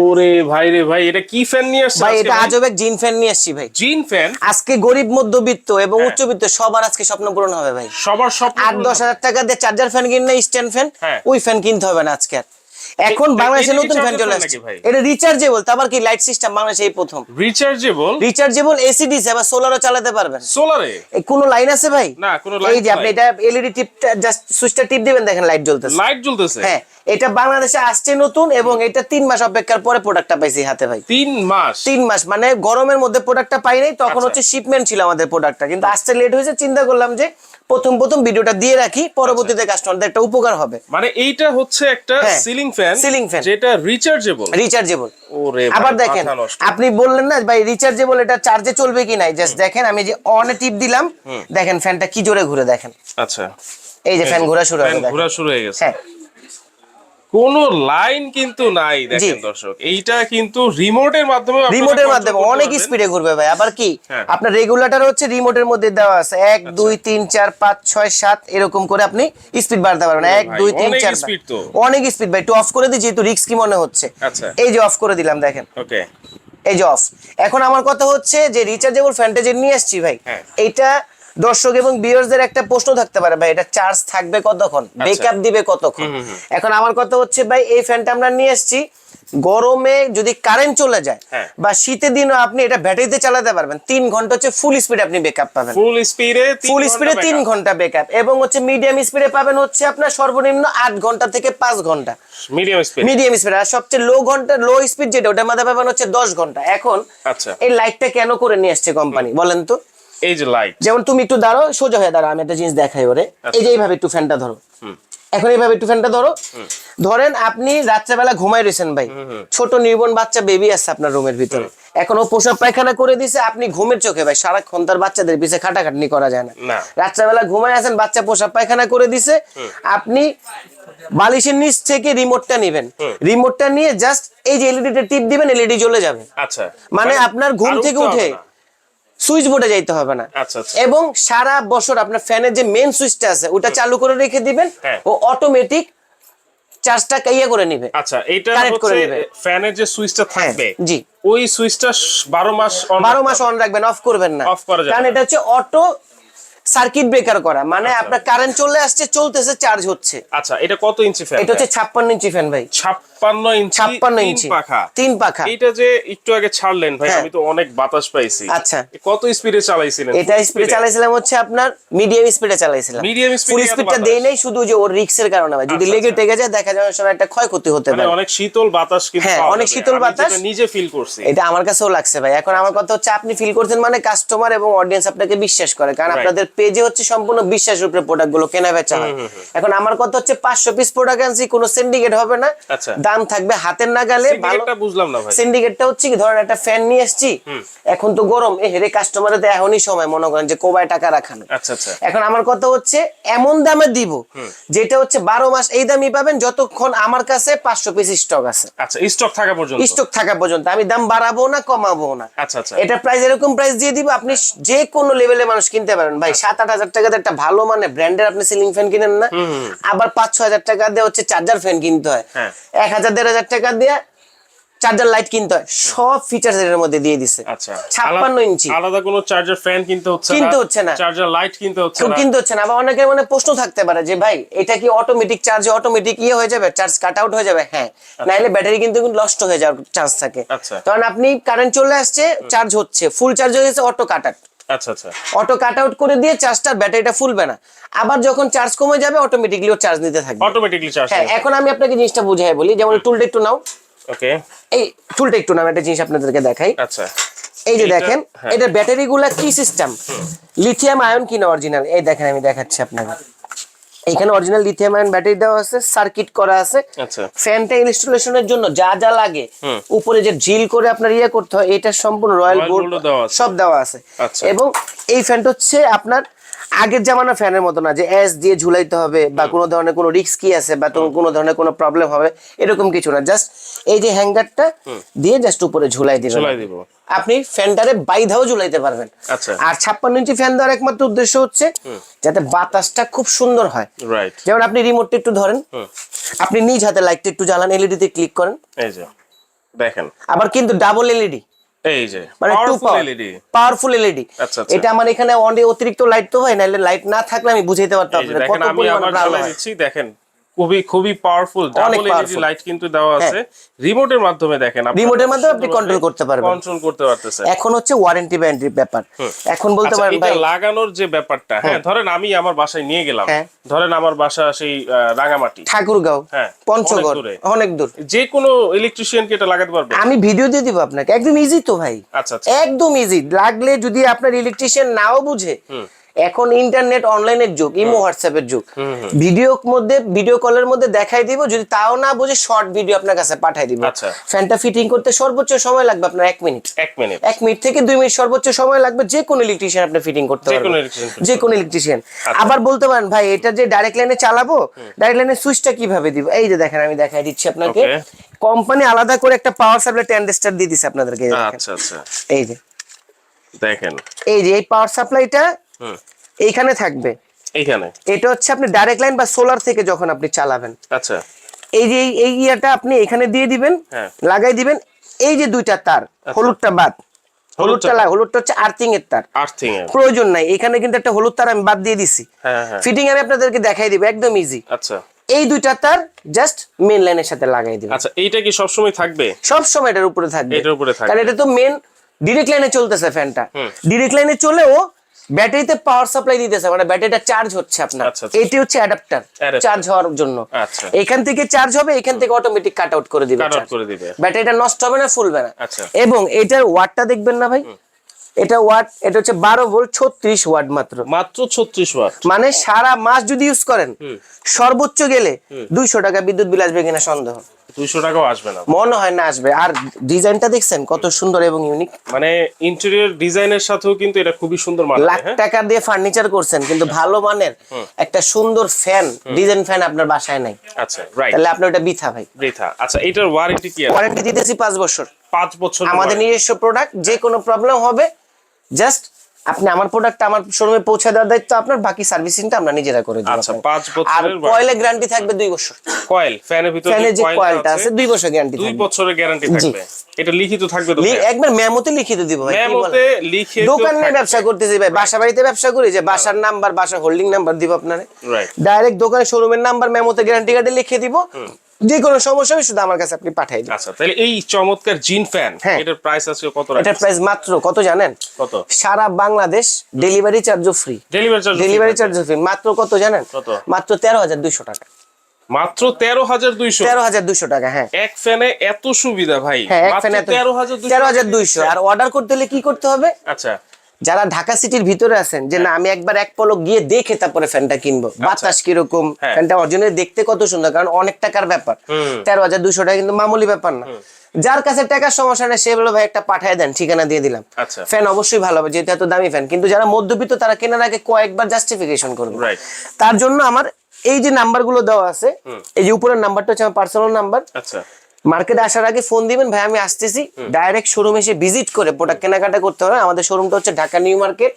ওরে ভাই রে ভাই এটা কি ফ্যান নিয়ে আসছে ভাই এটা? আজব এক জিন ফ্যান নিয়ে আসছি ভাই জিন ফ্যান আজকে গরিব মধ্যবিত্ত এবং হ্যাঁ। উচ্চবিত্ত সবার আজকে স্বপ্ন পূরণ হবে ভাই সবার স্বপ্ন আট দশ হাজার টাকা দিয়ে চার্জার ফ্যান কিনলে স্ট্যান্ড ফ্যান। ওই ফ্যান কিনতে হবে না আজকে। এখন বাংলাদেশে নতুন ফ্যান চলে আসছে এটা রিচার্জেবল তারপর কি লাইট সিস্টেম বাংলাদেশে এই প্রথম? রিচার্জেবল রিচার্জেবল এসি ডিসি আবার সোলারও চালাতে পারবেন। সোলারে এই কোনো লাইন আছে ভাই? না, কোনো লাইন এই যে আপনি এটা এলইডি টিপটা জাস্ট সুইচটা টিপ দিবেন দেখেন লাইট জ্বলতেছে। লাইট জ্বলতেছে? হ্যাঁ এটা বাংলাদেশে আসছে নতুন এবং এটা তিন মাস অপেক্ষার পরে প্রোডাক্টটা পাইছি হাতে ভাই। তিন মাস? তিন মাস মানে গরমের মধ্যে প্রোডাক্টটা পাই নাই তখন আচ্ছা। হচ্ছে শিপমেন্ট ছিল আমাদের প্রোডাক্টটা কিন্তু আসতে লেট হয়েছে চিন্তা করলাম যে প্রথম প্রথম ভিডিওটা দিয়ে রাখি পরবর্তীতে কাস্টমারদের একটা উপকার হবে। মানে এইটা হচ্ছে একটা সিলিং ফ্যান সিলিং ফ্যান যেটা রিচার্জেবল রিচার্জেবল ওরে আবার দেখেন আপনি বললেন না ভাই রিচার্জেবল এটা চার্জে চলবে কি নাই? জাস্ট দেখেন আমি যে অন টিপ দিলাম দেখেন ফ্যানটা কি জোরে ঘুরে দেখেন। আচ্ছা। এই যে ফ্যান ঘোরা শুরু হয়ে গেছে ঘোরা শুরু হয়ে গেছে। হ্যাঁ। কোন লাইন কিন্তু নাই দেখেন দর্শক। এইটা কিন্তু রিমোটের মাধ্যমে রিমোটের মাধ্যমে অনেক স্পিডে ঘুরবে ভাই। আবার কি? হ্যাঁ। আপনার রেগুলেটর হচ্ছে রিমোটের মধ্যে দেওয়া আছে। এক দুই তিন চার পাঁচ ছয় সাত এরকম করে আপনি স্পিড বাড়াতে পারবেন। এক দুই তিন অনেক চার তো। অনেক স্পিড ভাই। একটু অফ করে দিই যেহেতু রিক্স কি মনে হচ্ছে? আচ্ছা। এই যে অফ করে দিলাম দেখেন। ওকে। এই যে অফ এখন আমার কথা হচ্ছে যে রিচার্জেবল ফ্যানটা নিয়ে আসছি ভাই হ্যাঁ। দর্শক এবং ভিউয়ারদের একটা প্রশ্ন থাকতে পারে ভাই এটা চার্জ থাকবে কতক্ষণ? আচ্ছা। বেকআপ দিবে কতক্ষণ? এখন আমার কথা হচ্ছে ভাই এই ফ্যানটা আমরা নিয়ে এসেছি। গরমে যদি কারেন্ট চলে যায় হ্যাঁ। বা শীতের দিনও আপনি এটা ব্যাটারিতে চালাতে পারবেন তিন ঘণ্টা হচ্ছে ফুল স্পিড আপনি বেকআপ পাবেন। ফুল স্পিডে ফুল স্পিডে তিন ঘণ্টা বেকআপ এবং হচ্ছে মিডিয়াম স্পিডে পাবেন হচ্ছে আপনার সর্বনিম্ন আট ঘণ্টা থেকে পাঁচ ঘণ্টা। মিডিয়াম স্পিড মিডিয়াম স্পিড আর সবচেয়ে লো ঘণ্টা লো স্পিড যেটা ওটার মধ্যে পাবেন হচ্ছে দশ ঘণ্টা। এখন আচ্ছা। এই লাইটটা কেন করে নিয়ে আসছে কোম্পানি বলেন তো। এই যে লাইট যেমন তুমি একটু দাঁড়ো সোজা হয়ে দাঁড়ো আমি একটা জিনিস দেখাই ওরে। এই যে এইভাবে একটু ফ্যানটা ধরো। এখন এইভাবে একটু ফ্যানটা ধরো। ধরেন আপনি রাত্রেবেলা ঘুমাই রয়েছেন ভাই। ছোট নির্বন বাচ্চা বেবি আছে আপনার রুমের ভিতরে। এখন ও পোশাক পায়খানা করে দিছে আপনি ঘুমের চোখে ভাই সারাক্ষণ তার বাচ্চাদের পিছে খাটাখাটনি করা যায় না। রাত্রেবেলা ঘুমায় আছেন বাচ্চা পোশাক পায়খানা করে দিছে। আপনি বালিশের নিচ থেকে রিমোটটা নেবেন। রিমোটটা নিয়ে জাস্ট এই যে এলইডিটা টিপ দিবেন এলইডি জ্বলে যাবে। আচ্ছা। মানে আপনার ঘুম থেকে উঠে। সুইচ বোর্ডে যাইতে হবে না। আচ্ছা, আচ্ছা। এবং সারা বছর আপনার ফ্যানের যে মেন সুইচটা আছে ওটা চালু করে রেখে দিবেন হ্যাঁ। ও অটোমেটিক চার্জটা কাইয়া করে নিবে। আচ্ছা এটা হচ্ছে ফ্যানের যে সুইচটা হ্যাঁ, থাকবে জি। ওই সুইচটা বারো মাস on বারো রাখতে মাস অন রাখবেন অফ করবেন না। অফ করা যাবে কারণ এটা হচ্ছে অটো সার্কিট ব্রেকার করা। মানে আচ্ছা। আপনার কারেন্ট চলে আসছে চলতেছে চার্জ হচ্ছে। আচ্ছা এটা কত ইঞ্চি ফ্যান এটা হচ্ছে ছাপ্পান্ন ইঞ্চি ফ্যান ভাই। ছাপ্পান্ন ইঞ্চি ছাপ্পান্ন তিন ইঞ্চি। পাখা। তিন পাখা। এটা যে একটু আগে ছাড়লেন ভাই হ্যাঁ। আমি তো অনেক বাতাস পাইছি। আচ্ছা। কত স্পিডে চালাইছিলেন? এটা স্পিডে চালাইছিলাম হচ্ছে আপনার মিডিয়াম স্পিডে চালাইছিলাম। Medium speed ফুল স্পিডটা? দেই নাই শুধু যে ওর রিক্সের কারণে ভাই। যদি আচ্ছা, লেগে আচ্ছা। টেগে যায় দেখা যাবে সময় একটা ক্ষয়ক্ষতি হতে মানে পারে। অনেক শীতল বাতাস কিন্তু হ্যাঁ, অনেক শীতল বাতাস। নিজে ফিল করছি। এটা আমার কাছেও লাগছে ভাই। এখন আমার কথা হচ্ছে আপনি ফিল করছেন মানে কাস্টমার এবং অডিয়েন্স আপনাকে বিশ্বাস করে। কারণ আপনাদের পেজে হচ্ছে সম্পূর্ণ বিশ্বাসের উপরে প্রোডাক্টগুলো কেনা বেচা হয়। এখন আমার কথা হচ্ছে পাঁচশো পিস প্রোডাক্ট আনছি কোনো সিন্ডিকেট হবে না। আচ্ছা। দাম থাকবে হাতের নাগালে ভালো সিন্ডিকেটটা বুঝলাম না সিন্ডিকেটটা হচ্ছে কি ধরেন একটা ফ্যান নিয়ে এসছি এখন তো গরম এ হেরে কাস্টমারের তো এখনই সময় মনে করেন যে কোবায় টাকা রাখানো। আচ্ছা আচ্ছা। এখন আমার কথা হচ্ছে এমন দামে দিব যেটা হচ্ছে বারো মাস এই দামই পাবেন যতক্ষণ আমার কাছে পাঁচশো পিস স্টক আছে। আচ্ছা স্টক থাকা পর্যন্ত। স্টক থাকা পর্যন্ত আমি দাম বাড়াবো না কমাবো না। আচ্ছা, আচ্ছা। এটা প্রাইস এরকম প্রাইস দিয়ে দিব আপনি যে কোনো লেভেলে মানুষ কিনতে পারেন। ভাই সাত আট হাজার টাকাতে একটা ভালো মানে ব্র্যান্ডের আপনি সিলিং ফ্যান কিনেন না আবার পাঁচ ছ হাজার টাকা দিয়ে হচ্ছে চার্জার ফ্যান কিনতে হয়। হ্যাঁ। এক হাজার দেড় হাজার টাকা দিয়ে চার্জার লাইট কিনতে হয়। সব ফিচার্স এর মধ্যে দিয়ে দিছে। আচ্ছা। ছাপ্পান্ন আলাদা- ইঞ্চি। আলাদা কোনো চার্জার ফ্যান কিনতে হচ্ছে কিনতে হচ্ছে না। চার্জার লাইট কিনতে হচ্ছে না। কিনতে হচ্ছে না। আবার অনেকের মনে প্রশ্ন থাকতে পারে যে ভাই এটা কি অটোমেটিক চার্জে অটোমেটিক ইয়ে হয়ে যাবে? চার্জ কাট আউট হয়ে যাবে? হ্যাঁ। নাইলে ব্যাটারি কিন্তু নষ্ট হয়ে যাওয়ার চান্স থাকে। আচ্ছা। কারণ আপনি কারেন্ট চলে আসছে চার্জ হচ্ছে। ফুল চার্জ হয়ে গেছে অটো কাট আউট আচ্ছা আচ্ছা। অটো কাট আউট করে দিয়ে চার্জটার ব্যাটারিটা ফুলবে না। আবার যখন চার্জ কমে যাবে অটোমেটিকলি ও চার্জ নিতে থাকবে। অটোমেটিকলি চার্জ হ্যাঁ এখন আমি আপনাকে জিনিসটা বুঝাই বলি। যেমন টুলটা একটু নাও। ওকে এই টুলটা একটু নাও একটা জিনিস আপনাদেরকে দেখাই। আচ্ছা। এই যে দেখেন হ্যাঁ। এটার ব্যাটারি গুলা কি সিস্টেম লিথিয়াম আয়ন কিনা অরিজিনাল এই দেখেন আমি দেখাচ্ছি আপনাকে। এখানে অরিজিনাল লিথিয়াম আয়ন ব্যাটারি দেওয়া আছে সার্কিট করা আছে। আচ্ছা। ফ্যানটা ইনস্টলেশনের জন্য যা যা লাগে উপরে যে ড্রিল করে আপনার ইয়ে করতে হয় এটা সম্পূর্ণ রয়্যাল বোর্ড। সব দেওয়া আছে। আচ্ছা। এবং এই ফ্যানটা হচ্ছে আপনার আগের জামানা ফ্যানের মতো না যে এস দিয়ে ঝুলাইতে হবে বা কোনো ধরনের কোনো রিস্ক কি আছে বা কোনো ধরনের কোনো প্রবলেম হবে এরকম কিছু না। জাস্ট এই যে হ্যাঙ্গারটা দিয়ে জাস্ট উপরে ঝুলাই দিবেন। ঝুলাই দিব। আপনি ফ্যানটারে বাইধাও ঝুলাইতে পারবেন। আচ্ছা। আর ছাপ্পান্ন ইঞ্চি ফ্যান দেওয়ার একমাত্র উদ্দেশ্য হচ্ছে যাতে বাতাসটা খুব সুন্দর হয়। যেমন আপনি রিমোটটা একটু ধরেন। আপনি নিজ হাতে লাইটটা একটু জ্বালান এলইডি তে ক্লিক করেন। এই যে দেখেন। আবার কিন্তু ডাবল এলইডি এই যে মানে two powerful LED powerful LED আচ্ছা, আচ্ছা। এটা আমার এখানে অনেক অতিরিক্ত লাইট তো হয় নাহলে লাইট না থাকলে আমি বুঝাইতে পারতাম কত পরিমাণ। দিচ্ছি দেখেন। খুবই খুবই পাওয়ারফুল ডাবল এলইডি হ্যাঁ। লাইট কিন্তু দেওয়া আছে। রিমোটের মাধ্যমে দেখেন আপনি রিমোটের মাধ্যমে আপনি control করতে পারবেন। কন্ট্রোল করতে পারতেছেন। এখন হচ্ছে ওয়ারেন্টি ব্যান্ডের ব্যাপার। এখন বলতে আচ্ছা, পারেন ভাই লাগানোর যে ব্যাপারটা হ্যাঁ ধরেন আমি আমার বাসায় নিয়ে গেলাম। হ্যাঁ। ধরেন আমার বাসা সেই রাঙামাটি। ঠাকুরগাঁও হ্যাঁ, পঞ্চগড় অনেক দূর। যে কোনো ইলেকট্রিশিয়ান কি এটা লাগাতে পারবে? আমি ভিডিও দিয়ে দিব আপনাকে। একদম ইজি তো ভাই। আচ্ছা আচ্ছা। একদম ইজি লাগলে যদি আপনার ইলেকট্রিশিয়ান নাও বুঝে এখন ইন্টারনেট অনলাইনের যুগ ইমো হোয়াটসঅ্যাপের যুগ। ভিডিওর মধ্যে ভিডিও কলের মধ্যে দেখাই দিব যদি তাও না বুঝে শর্ট ভিডিও আপনার কাছে পাঠাই দিব। আচ্ছা। ফ্যানটা ফিটিং করতে সর্বোচ্চ সময় লাগবে আপনার এক মিনিট এক মিনিট এক মিনিট থেকে দুই মিনিট সর্বোচ্চ সময় লাগবে যে কোনো ইলেকট্রিশিয়ান আপনি ফিটিং করতে পারবেন। যে কোনো ইলেকট্রিশিয়ান আবার বলতে পারেন ভাই এটা যে ডাইরেক্ট লাইনে চালাবো ডাইরেক্ট লাইনে সুইচটা কীভাবে দিব? এই যে দেখেন আমি দেখাই দিচ্ছি আপনাকে। কোম্পানি আলাদা করে একটা পাওয়ার সাপ্লাই ট্যান্ডেস্টার দিয়ে দিছে আপনাদেরকে। এই যে আচ্ছা আচ্ছা। এই যে। দেখেন। এই যে এই পাওয়ার সাপ্লাইটা এইখানে থাকবে। এইখানে। এটা হচ্ছে আপনি ডাইরেক্ট লাইন বা সোলার থেকে যখন আপনি চালাবেন। আচ্ছা। এই যে এই- ইয়াটা আপনি এখানে দিয়ে দিবেন হ্যাঁ। লাগাই দিবেন এই যে দুইটা তার হলুদটা বাদ। হলুদটা লাগ- হলুদটা হচ্ছে আর্থিং এর তার। আর্থিং এর। প্রয়োজন নাই এখানে কিন্তু একটা হলুদ তার আমি বাদ দিয়ে দিছি। হ্যাঁ হ্যাঁ। ফিটিং আমি আপনাদেরকে দেখাই দিব একদম ইজি আচ্ছা। এই দুইটা তার জাস্ট মেন লাইনের সাথে লাগাই দিবেন। আচ্ছা এইটা কি সবসময় থাকবে? সব সময় এটার উপরে থাকবে। এটার উপরে থাকবে। কারণ এটা তো মেন ডিরেক্ট লাইনে চলতেছে ফ্যানটা ডিরেক্ট লাইনে চলেও ব্যাটারিতে পাওয়ার সাপ্লাই দিতেছে মানে ব্যাটারিটা চার্জ হচ্ছে আপনার। আচ্ছা, আচ্ছা। এটি হচ্ছে অ্যাডাপ্টার চার্জ হওয়ার জন্য। আচ্ছা। এখান থেকে চার্জ হবে এখান থেকে অটোমেটিক কাট আউট করে দিবে ব্যাটারিটা নষ্ট হবে না ফুলবে না। আচ্ছা। এবং এটার ওয়াটটা দেখবেন না ভাই? এটা ওয়াট এটা হচ্ছে বারো ভোল্ট ছত্রিশ ওয়াট মাত্র। মাত্র 36 ওয়াট। মানে সারা মাস যদি ইউজ করেন সর্বোচ্চ গেলে দুইশো টাকা বিদ্যুৎ বিল আসবে কিনা সন্দেহ। 200 টাকাও আসবে না। মনে হয় না আসবে। আর ডিজাইনটা দেখছেন? কত সুন্দর এবং ইউনিক মানে ইন্টেরিয়র ডিজাইনের সাথেও কিন্তু এটা খুবই সুন্দর মানায় লাখ হ্যাঁ? টাকা দিয়ে ফার্নিচার করছেন কিন্তু ভালো মানের একটা সুন্দর ফ্যান ডিজাইন ফ্যান আপনার বাসায় নাই। আচ্ছা রাইট তাহলে আপনার ওটা বিথা ভাই। বৃথা। আচ্ছা এটার ওয়ারেন্টি কি আছে? ওয়ারেন্টি দিতেছি পাঁচ বছর। 5 বছর আমাদের নিজস্ব প্রোডাক্ট যে কোনো প্রবলেম হবে জাস্ট আপনি আমার প্রোডাক্ট আমার শোরুমে পৌঁছে দেওয়ার দায়িত্ব আপনার বাকি সার্ভিসিংটা আমরা নিজেরা করে দিব আচ্ছা, আপনাকে। পাঁচ আর বছরের কয়েলে গ্যারান্টি থাকবে দুই বছর। কয়েল ফ্যানের ভিতরে ফ্যানের যে কয়েলটা আছে দুই বছর গ্যারান্টি থাকবে। বছরের গ্যারান্টি থাকবে। এটা লিখিত থাকবে তো একবার মেমোতে লিখিত দিব ভাই মেমোতে? লিখে দোকান নিয়ে ব্যবসা করতেছি ভাই বাসা বাড়িতে ব্যবসা করি যে বাসার নাম্বার বাসা হোল্ডিং নাম্বার দিব আপনারে। রাইট ডাইরেক্ট দোকানে শোরুমের নাম্বার মেমোতে গ্যারান্টি কার্ডে লিখে দিব। যে কোনো সমস্যা শুধু আমার কাছে আপনি পাঠিয়ে দিন। আচ্ছা তাহলে এই চমৎকার জিন ফ্যান হ্যাঁ। এটার প্রাইস আজকে কত এটার প্রাইস মাত্র কত জানেন? কত? সারা বাংলাদেশ ডেলিভারি চার্জও ফ্রি ডেলিভারি চার্জ ডেলিভারি চার্জও ফ্রি মাত্র কত জানেন? কত? মাত্র তেরো হাজার দুইশো টাকা। মাত্র তেরো হাজার দুইশো? তেরো হাজার দুইশো টাকা হ্যাঁ। এক ফ্যানে এত সুবিধা ভাই। হ্যাঁ তেরো হাজার তেরো হাজার দুইশো। আর অর্ডার করতে হলে কি করতে হবে? আচ্ছা। যারা ঢাকা সিটির ভিতরে আছেন যে না আমি একবার এক পলক গিয়ে দেখে তারপরে ফ্যানটা কিনবো। বাতাস কীরকম হ্যাঁ। ফ্যানটা অরিজিনাল দেখতে কত সুন্দর কারণ অনেক টাকার ব্যাপার। তেরো হাজার দুইশো টাকা কিন্তু মামুলি ব্যাপার না। যার কাছে টাকার সমস্যা নেই সে বলে ভাই একটা পাঠিয়ে দেন ঠিকানা দিয়ে দিলাম। আচ্ছা। ফ্যান অবশ্যই ভালো হবে যেহেতু এত দামি ফ্যান। কিন্তু যারা মধ্যবিত্ত তারা কেনার আগে কয়েকবার জাস্টিফিকেশন করবে। তার জন্য আমার এই যে নাম্বারগুলো দেওয়া আছে এই যে উপরের নাম্বারটা হচ্ছে আমার পার্সোনাল নাম্বার আচ্ছা। মার্কেটে আসার আগে ফোন দিবেন ভাই আমি আসতেছি। ডাইরেক্ট শোরুম এসে ভিজিট করে প্রোডাক্ট কেনাকাটা করতে হবে। আমাদের শোরুমটা হচ্ছে Dhaka new market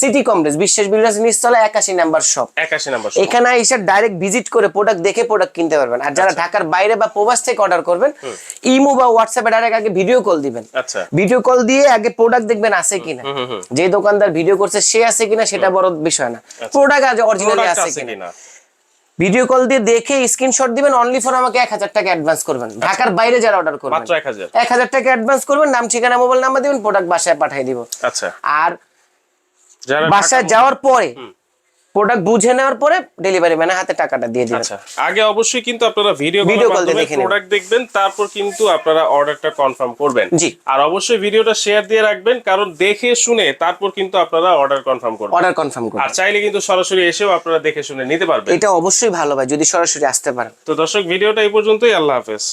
city complex Biswas builders নিচতলা একাশি নাম্বার শপ একাশি নাম্বার এখানে এসে ডাইরেক্ট ভিজিট করে প্রোডাক্ট দেখে প্রোডাক্ট কিনতে পারবেন। আর যারা ঢাকার বাইরে বা প্রবাস থেকে অর্ডার করবেন ইমো বা হোয়াটসঅ্যাপে ডাইরেক্ট আগে ভিডিও কল দিবেন। আচ্ছা। ভিডিও কল দিয়ে আগে প্রোডাক্ট দেখবেন আছে কিনা। যে দোকানদার ভিডিও করছে সে আছে কিনা সেটা বড় বিষয় না। প্রোডাক্ট আজ অরিজিনালি আছে কিনা? ভিডিও কল দিয়ে দেখে স্ক্রিনশট দিবেন অনলি ফর আমাকে এক হাজার টাকা অ্যাডভান্স করবেন। ঢাকার বাইরে যারা অর্ডার করবেন। মাত্র 1000 এক হাজার টাকা অ্যাডভান্স করবেন নাম ঠিকানা মোবাইল নাম্বার দিবেন প্রোডাক্ট বাসায় পাঠিয়ে দিব। আচ্ছা। আর যারা বাসায় যাওয়ার পরে প্রোডাক্ট বুঝে নেওয়ার পরে ডেলিভারি ম্যানের হাতে টাকাটা দিয়ে দিবেন। আচ্ছা আগে অবশ্যই কিন্তু আপনারা ভিডিও দিয়ে মাধ্যমে দেখে প্রোডাক্ট দেখবেন তারপর কিন্তু আপনারা অর্ডারটা কনফার্ম করবেন। জি। আর অবশ্যই ভিডিওটা শেয়ার দিয়ে রাখবেন কারণ দেখে শুনে তারপর কিন্তু আপনারা অর্ডার কনফার্ম করবেন। অর্ডার কনফার্ম করবেন। আর চাইলে কিন্তু সরাসরি এসেও আপনারা দেখে শুনে নিতে পারবেন। এটা অবশ্যই ভালো ভাই যদি সরাসরি আসতে পারেন। তো দর্শক ভিডিওটা এই পর্যন্তই আল্লাহ হাফেজ।